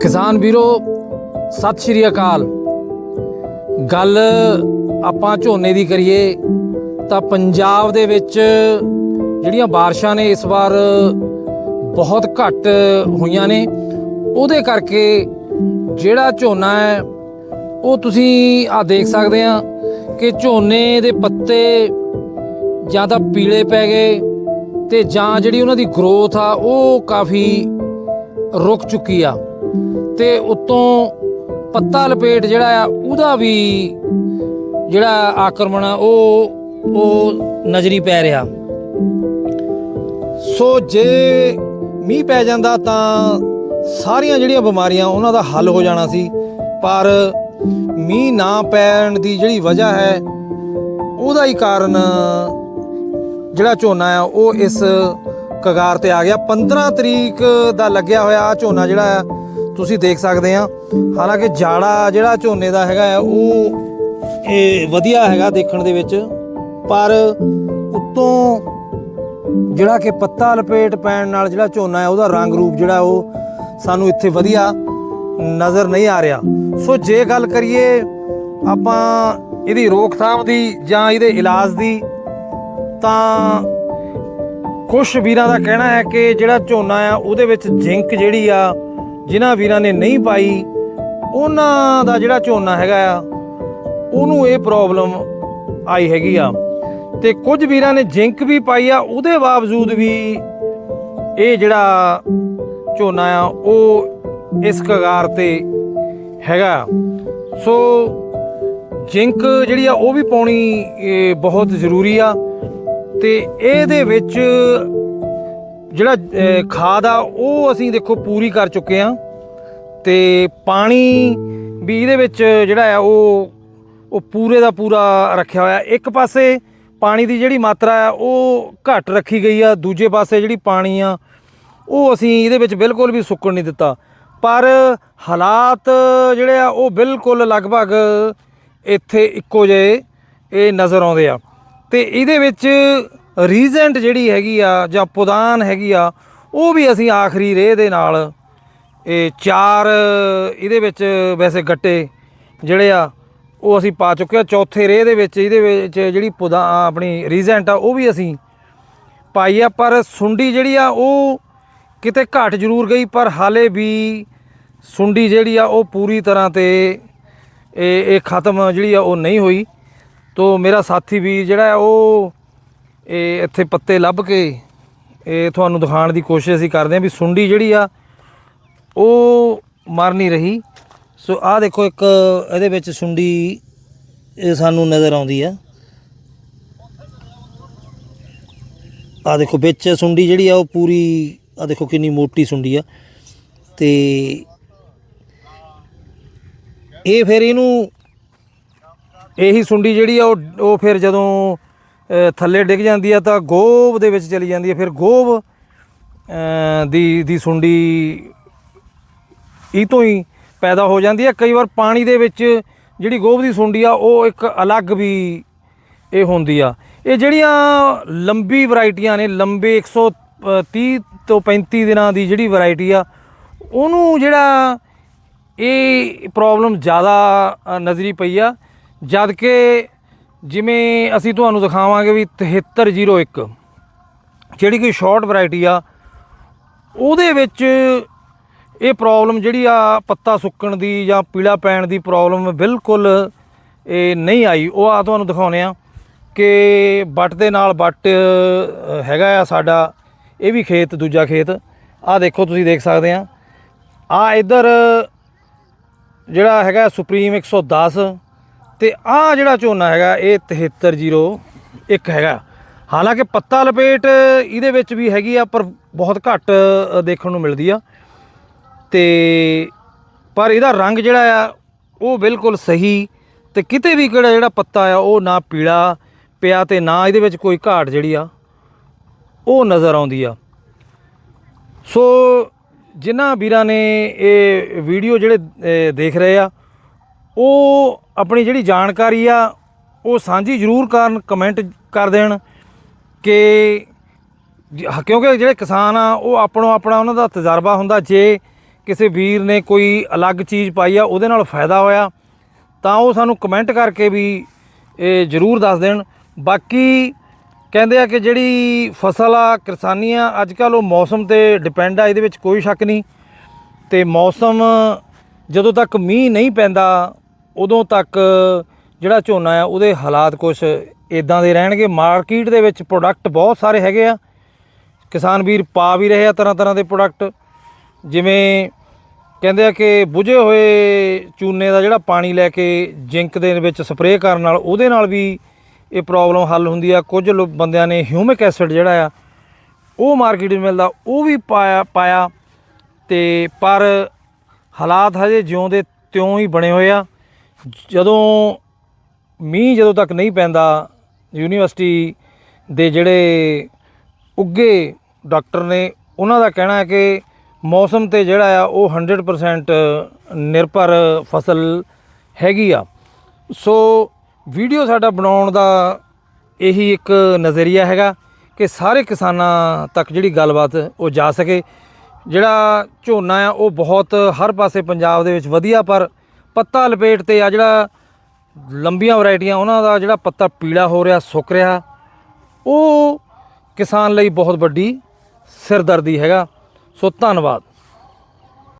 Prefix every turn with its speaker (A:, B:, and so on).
A: ਕਿਸਾਨ ਵੀਰੋ, ਸਤਿ ਸ਼੍ਰੀ ਅਕਾਲ। ਗੱਲ ਆਪਾਂ ਝੋਨੇ ਦੀ ਕਰੀਏ, ਤਾਂ ਪੰਜਾਬ ਦੇ ਵਿੱਚ ਜਿਹੜੀਆਂ ਬਾਰਿਸ਼ਾਂ ਨੇ ਇਸ ਵਾਰ ਬਹੁਤ ਘੱਟ ਹੋਈਆਂ ਨੇ। ਉਹਦੇ ਕਰਕੇ ਜਿਹੜਾ ਝੋਨਾ ਹੈ, ਉਹ ਤੁਸੀਂ ਆ ਦੇਖ ਸਕਦੇ ਆ ਕਿ ਝੋਨੇ ਦੇ ਪੱਤੇ ਜਾਂ ਤਾਂ ਪੀਲੇ ਪੈ ਗਏ ਤੇ ਜਾਂ ਜਿਹੜੀ ਉਹਨਾਂ ਦੀ ਗਰੋਥ ਆ, ਉਹ ਕਾਫੀ ਰੁਕ ਚੁੱਕੀ ਆ। ਤੇ ਉਤੋਂ ਪੱਤਾ ਲਪੇਟ ਜਿਹੜਾ ਆ, ਉਹਦਾ ਵੀ ਜਿਹੜਾ ਆਕਰਮਣ ਆ, ਉਹ ਉਹ ਨਜ਼ਰੀ ਪੈ ਰਿਹਾ। ਸੋ ਜੇ ਮੀਂਹ ਪੈ ਜਾਂਦਾ ਤਾਂ ਸਾਰੀਆਂ ਜਿਹੜੀਆਂ ਬਿਮਾਰੀਆਂ ਉਹਨਾਂ ਦਾ ਹੱਲ ਹੋ ਜਾਣਾ ਸੀ, ਪਰ ਮੀਂਹ ਨਾ ਪੈਣ ਦੀ ਜਿਹੜੀ ਵਜ੍ਹਾ ਹੈ, ਉਹਦਾ ਹੀ ਕਾਰਨ ਜਿਹੜਾ ਝੋਨਾ ਆ, ਉਹ ਇਸ ਕਗਾਰ ਤੇ ਆ ਗਿਆ। 15 ਤਰੀਕ ਦਾ ਲੱਗਿਆ ਹੋਇਆ ਆ ਝੋਨਾ ਜਿਹੜਾ ਆ ਤੁਸੀਂ ਦੇਖ ਸਕਦੇ ਆ। ਹਾਲਾਂਕਿ ਜਾੜਾ ਜਿਹੜਾ ਝੋਨੇ ਦਾ ਹੈਗਾ ਆ, ਉਹ ਇਹ ਵਧੀਆ ਹੈਗਾ ਦੇਖਣ ਦੇ ਵਿੱਚ। ਪਰ ਉਤੋਂ ਜਿਹੜਾ ਕਿ ਪੱਤਾ ਲਪੇਟ ਪੈਣ ਨਾਲ ਜਿਹੜਾ ਝੋਨਾ ਹੈ ਉਹਦਾ ਰੰਗ ਰੂਪ ਜਿਹੜਾ ਉਹ ਸਾਨੂੰ ਇੱਥੇ ਵਧੀਆ ਨਜ਼ਰ ਨਹੀਂ ਆ ਰਿਹਾ। ਸੋ ਜੇ ਗੱਲ ਕਰੀਏ ਆਪਾਂ ਇਹਦੀ ਰੋਕਥਾਮ ਦੀ ਜਾਂ ਇਹਦੇ ਇਲਾਜ ਦੀ, ਤਾਂ ਕੁਝ ਵੀਰਾਂ ਦਾ ਕਹਿਣਾ ਹੈ ਕਿ ਜਿਹੜਾ ਝੋਨਾ ਆ, ਉਹਦੇ ਵਿੱਚ ਜ਼ਿੰਕ ਜਿਹੜੀ ਆ ਜਿਨ੍ਹਾਂ ਵੀਰਾਂ ਨੇ ਨਹੀਂ ਪਾਈ, ਉਹਨਾਂ ਦਾ ਜਿਹੜਾ ਝੋਨਾ ਹੈਗਾ ਆ, ਉਹਨੂੰ ਇਹ ਪ੍ਰੋਬਲਮ ਆਈ ਹੈਗੀ ਆ। ਤੇ ਕੁਝ ਵੀਰਾਂ ਨੇ ਜ਼ਿੰਕ ਵੀ ਪਾਈ ਆ, ਉਹਦੇ ਬਾਵਜੂਦ ਵੀ ਇਹ ਜਿਹੜਾ ਝੋਨਾ ਆ, ਉਹ ਇਸ ਕਗਾਰ ਤੇ ਹੈਗਾ। ਸੋ ਜ਼ਿੰਕ ਜਿਹੜੀ ਆ, ਉਹ ਵੀ ਪਾਉਣੀ ਬਹੁਤ ਜ਼ਰੂਰੀ ਆ। ਤੇ ਇਹਦੇ ਵਿੱਚ ਜਿਹੜਾ ਅਹ, ਖਾਦ ਆ ਉਹ ਅਸੀਂ ਦੇਖੋ ਪੂਰੀ ਕਰ ਚੁੱਕੇ ਆ। ਤੇ ਪਾਣੀ ਵੀ ਇਹਦੇ ਵਿੱਚ ਜਿਹੜਾ ਆ ਉਹ ਉਹ ਪੂਰੇ ਦਾ ਪੂਰਾ ਰੱਖਿਆ ਹੋਇਆ। ਇੱਕ ਪਾਸੇ ਪਾਣੀ ਦੀ ਜਿਹੜੀ ਮਾਤਰਾ ਆ ਉਹ ਘੱਟ ਰੱਖੀ ਗਈ ਆ। ਦੂਜੇ ਪਾਸੇ ਜਿਹੜੀ ਪਾਣੀ ਆ ਉਹ ਅਸੀਂ ਇਹਦੇ ਵਿੱਚ ਬਿਲਕੁਲ ਵੀ ਸੁੱਕਣ ਨਹੀਂ ਦਿੱਤਾ। ਪਰ ਹਾਲਾਤ ਜਿਹੜੇ ਆ ਉਹ ਬਿਲਕੁਲ ਲਗਭਗ ਇੱਥੇ ਇੱਕੋ ਜਿਹੇ ਇਹ ਨਜ਼ਰ ਆਉਂਦੇ ਆ। ਤੇ ਇਹਦੇ ਵਿੱਚ ਰੀਜੈਂਟ ਜਿਹੜੀ ਹੈਗੀ ਆ ਜਾਂ ਪੁਦਾਨ ਹੈਗੀ ਆ, ਉਹ ਵੀ ਅਸੀਂ ਆਖਰੀ ਰੇਹ ਦੇ ਨਾਲ ਇਹ ਚਾਰ ਇਹਦੇ ਵਿੱਚ ਵੈਸੇ ਗੱਟੇ ਜਿਹੜੇ ਆ, ਉਹ ਅਸੀਂ ਪਾ ਚੁੱਕੇ ਆ। ਚੌਥੇ ਰੇਹ ਦੇ ਵਿੱਚ ਇਹਦੇ ਵਿੱਚ ਜਿਹੜੀ ਪੁਦਾ ਆਪਣੀ ਰੀਜੈਂਟ ਆ, ਉਹ ਵੀ ਅਸੀਂ ਪਾਈ ਆ। ਪਰ ਸੁੰਡੀ ਜਿਹੜੀ ਆ, ਉਹ ਕਿਤੇ ਘਟ ਜ਼ਰੂਰ ਗਈ, ਪਰ ਹਾਲੇ ਵੀ ਸੁੰਡੀ ਜਿਹੜੀ ਆ, ਉਹ ਪੂਰੀ ਤਰ੍ਹਾਂ ਤੇ ਇਹ ਇਹ ਖਤਮ ਜਿਹੜੀ ਆ, ਉਹ ਨਹੀਂ ਹੋਈ। ਤੋ ਮੇਰਾ ਸਾਥੀ ਵੀ ਜਿਹੜਾ ਉਹ ਇਹ ਇੱਥੇ ਪੱਤੇ ਲੱਭ ਕੇ ਇਹ ਤੁਹਾਨੂੰ ਦਿਖਾਉਣ ਦੀ ਕੋਸ਼ਿਸ਼ ਅਸੀਂ ਕਰਦੇ ਹਾਂ ਵੀ ਸੁੰਡੀ ਜਿਹੜੀ ਆ, ਉਹ ਮਰ ਨਹੀਂ ਰਹੀ। ਸੋ ਆਹ ਦੇਖੋ ਇੱਕ ਇਹਦੇ ਵਿੱਚ ਸੁੰਡੀ, ਇਹ ਸਾਨੂੰ ਨਜ਼ਰ ਆਉਂਦੀ ਆ। ਆ ਦੇਖੋ, ਵਿੱਚ ਸੁੰਡੀ ਜਿਹੜੀ ਆ, ਉਹ ਪੂਰੀ ਆ ਦੇਖੋ ਕਿੰਨੀ ਮੋਟੀ ਸੁੰਡੀ ਆ। ਤੇ ਇਹ ਫਿਰ ਇਹਨੂੰ, ਇਹੀ ਸੁੰਡੀ ਜਿਹੜੀ ਆ, ਉਹ ਉਹ ਫਿਰ ਜਦੋਂ ਥੱਲੇ ਡਿੱਗ ਜਾਂਦੀ ਆ ਤਾਂ ਗੋਬ ਦੇ ਵਿੱਚ ਚਲੀ ਜਾਂਦੀ ਆ, ਫਿਰ ਗੋਬ ਦੀ ਦੀ ਸੁੰਡੀ ਇਹ ਤੋਂ ਹੀ ਪੈਦਾ ਹੋ ਜਾਂਦੀ ਆ। ਕਈ ਵਾਰ ਪਾਣੀ ਦੇ ਵਿੱਚ ਜਿਹੜੀ ਗੋਭ ਦੀ ਸੁੰਡੀ ਆ, ਉਹ ਇੱਕ ਅਲੱਗ ਵੀ ਇਹ ਹੁੰਦੀ ਆ। ਇਹ ਜਿਹੜੀਆਂ ਲੰਬੀ ਵੈਰਾਈਟੀਆਂ ਨੇ, ਲੰਬੇ 130 ਤੋਂ 35 ਦਿਨਾਂ ਦੀ ਜਿਹੜੀ ਵੈਰਾਈਟੀ ਆ, ਉਹਨੂੰ ਜਿਹੜਾ ਇਹ ਪ੍ਰੋਬਲਮ ਜ਼ਿਆਦਾ ਨਜ਼ਰੀ ਪਈ ਆ। ਜਦ ਕਿ ਜਿਵੇਂ ਅਸੀਂ ਤੁਹਾਨੂੰ ਦਿਖਾਵਾਂਗੇ ਵੀ 7301 ਜਿਹੜੀ ਕਿ ਸ਼ਾਰਟ ਵੈਰਾਈਟੀ ਆ, ਉਹਦੇ ਵਿੱਚ ਇਹ ਪ੍ਰੋਬਲਮ ਜਿਹੜੀ ਆ ਪੱਤਾ ਸੁੱਕਣ ਦੀ ਜਾਂ ਪੀਲਾ ਪੈਣ ਦੀ ਪ੍ਰੋਬਲਮ ਬਿਲਕੁਲ ਇਹ ਨਹੀਂ ਆਈ। ਉਹ ਆ ਤੁਹਾਨੂੰ ਦਿਖਾਉਨੇ ਆ ਕਿ ਬੱਟ ਦੇ ਨਾਲ ਬੱਟ ਹੈਗਾ ਆ ਸਾਡਾ, ਇਹ ਵੀ ਖੇਤ, ਦੂਜਾ ਖੇਤ। ਆ ਦੇਖੋ ਤੁਸੀਂ ਦੇਖ ਸਕਦੇ ਆ ਆ ਇਧਰ ਜਿਹੜਾ ਹੈਗਾ ਸੁਪਰੀਮ 110 ਤੇ ਆਹ ਜਿਹੜਾ ਝੋਨਾ ਹੈਗਾ, ਇਹ 7301 ਹੈਗਾ। ਹਾਲਾਂਕਿ ਪੱਤਾ ਲਪੇਟ ਇਹਦੇ ਵਿੱਚ ਵੀ ਹੈਗੀ ਆ, ਪਰ ਬਹੁਤ ਘੱਟ ਦੇਖਣ ਨੂੰ ਮਿਲਦੀ ਆ। ਤੇ ਪਰ ਇਹਦਾ ਰੰਗ ਜਿਹੜਾ ਆ, ਉਹ ਬਿਲਕੁਲ ਸਹੀ ਤੇ ਕਿਤੇ ਵੀ ਕਿਹੜਾ ਜਿਹੜਾ ਪੱਤਾ ਆ, ਉਹ ਨਾ ਪੀਲਾ ਪਿਆ ਤੇ ਨਾ ਇਹਦੇ ਵਿੱਚ ਕੋਈ ਘਾਟ ਜਿਹੜੀ ਆ, ਉਹ ਨਜ਼ਰ ਆਉਂਦੀ ਆ। ਸੋ ਜਿਨ੍ਹਾਂ ਵੀਰਾਂ ਨੇ ਇਹ ਵੀਡੀਓ ਜਿਹੜੇ ਦੇਖ ਰਹੇ ਆ ਉਹ ਆਪਣੀ ਜਿਹੜੀ ਜਾਣਕਾਰੀ ਆ, ਉਹ ਸਾਂਝੀ ਜ਼ਰੂਰ ਕਰਨ ਕਮੈਂਟ ਕਰ ਦੇਣ ਕਿ ਕਿਉਂਕਿ ਜਿਹੜੇ ਕਿਸਾਨ ਆ, ਉਹ ਆਪਣੋ ਆਪਣਾ ਉਹਨਾਂ ਦਾ ਤਜਰਬਾ ਹੁੰਦਾ, ਜੇ ਕਿਸੇ ਵੀਰ ਨੇ ਕੋਈ ਅਲੱਗ ਚੀਜ਼ ਪਾਈ ਆ, ਉਹਦੇ ਨਾਲ ਫਾਇਦਾ ਹੋਇਆ, ਤਾਂ ਉਹ ਸਾਨੂੰ ਕਮੈਂਟ ਕਰਕੇ ਵੀ ਇਹ ਜ਼ਰੂਰ ਦੱਸ ਦੇਣ। ਬਾਕੀ ਕਹਿੰਦੇ ਆ ਕਿ ਜਿਹੜੀ ਫਸਲ ਆ ਕਿਸਾਨੀ ਆ ਅੱਜ ਕੱਲ ਉਹ ਮੌਸਮ ਤੇ ਡਿਪੈਂਡ ਆ, ਇਹਦੇ ਵਿੱਚ ਕੋਈ ਸ਼ੱਕ ਨਹੀਂ। ਤੇ ਮੌਸਮ ਜਦੋਂ ਤੱਕ ਮੀਂਹ ਨਹੀਂ ਪੈਂਦਾ ਉਦੋਂ ਤੱਕ ਜਿਹੜਾ ਝੋਨਾ ਆ, ਉਹਦੇ ਹਾਲਾਤ ਕੁਝ ਇਦਾਂ ਦੇ ਰਹਿਣਗੇ। ਮਾਰਕੀਟ ਦੇ ਵਿੱਚ ਪ੍ਰੋਡਕਟ ਬਹੁਤ ਸਾਰੇ ਹੈਗੇ ਆ। ਕਿਸਾਨ ਵੀਰ ਪਾ ਵੀ ਰਹੇ ਆ ਤਰ੍ਹਾਂ ਤਰ੍ਹਾਂ ਦੇ ਪ੍ਰੋਡਕਟ ਜਿਵੇਂ ਕਹਿੰਦੇ ਆ ਕਿ ਬੁਝੇ ਹੋਏ ਚੂਨੇ ਦਾ ਜਿਹੜਾ ਪਾਣੀ ਲੈ ਕੇ ਜਿੰਕ ਦੇ ਵਿੱਚ ਸਪਰੇਅ ਕਰਨ ਨਾਲ ਉਹਦੇ ਨਾਲ ਵੀ ਇਹ ਪ੍ਰੋਬਲਮ ਹੱਲ ਹੁੰਦੀ ਆ। ਕੁਝ ਲੋ- ਬੰਦਿਆਂ ਨੇ ਹਿਊਮਿਕ ਐਸਿਡ ਜਿਹੜਾ ਆ, ਉਹ ਮਾਰਕੀਟ ਵਿੱਚ ਮਿਲਦਾ, ਉਹ ਵੀ ਪਾਇਆ ਪਾਇਆ। ਤੇ ਪਰ ਹਾਲਾਤ ਹਜੇ ਜਿਉਂ ਦੇ ਤਿਉਂ ਹੀ ਬਣੇ ਹੋਏ ਆ। ਜਦੋਂ ਮੀਂਹ ਜਦੋਂ ਤੱਕ ਨਹੀਂ ਪੈਂਦਾ, ਯੂਨੀਵਰਸਿਟੀ ਦੇ ਜਿਹੜੇ ਉੱਗੇ ਡਾਕਟਰ ਨੇ, ਉਹਨਾਂ ਦਾ ਕਹਿਣਾ ਹੈ ਕਿ ਮੌਸਮ ਤੇ ਜਿਹੜਾ ਆ, ਉਹ 100% ਨਿਰਭਰ ਫਸਲ ਹੈਗੀ ਆ। ਸੋ ਵੀਡੀਓ ਸਾਡਾ ਬਣਾਉਣ ਦਾ ਇਹੀ ਇੱਕ ਨਜ਼ਰੀਆ ਹੈਗਾ ਕਿ ਸਾਰੇ ਕਿਸਾਨਾਂ ਤੱਕ ਜਿਹੜੀ ਗੱਲਬਾਤ ਉਹ ਜਾ ਸਕੇ। ਜਿਹੜਾ ਝੋਨਾ ਆ, ਉਹ ਬਹੁਤ ਹਰ ਪਾਸੇ ਪੰਜਾਬ ਦੇ ਵਿੱਚ ਵਧੀਆ, ਪਰ ਪੱਤਾ ਲਪੇਟ ਤੇ ਆ ਜਿਹੜਾ ਲੰਬੀਆਂ ਵੈਰਾਈਟੀਆਂ, ਉਹਨਾਂ ਦਾ ਜਿਹੜਾ ਪੱਤਾ ਪੀਲਾ ਹੋ ਰਿਹਾ, ਸੁੱਕ ਰਿਹਾ, ਉਹ ਕਿਸਾਨ ਲਈ ਬਹੁਤ ਵੱਡੀ ਸਿਰਦਰਦੀ ਹੈਗਾ। ਸੋ ਧੰਨਵਾਦ।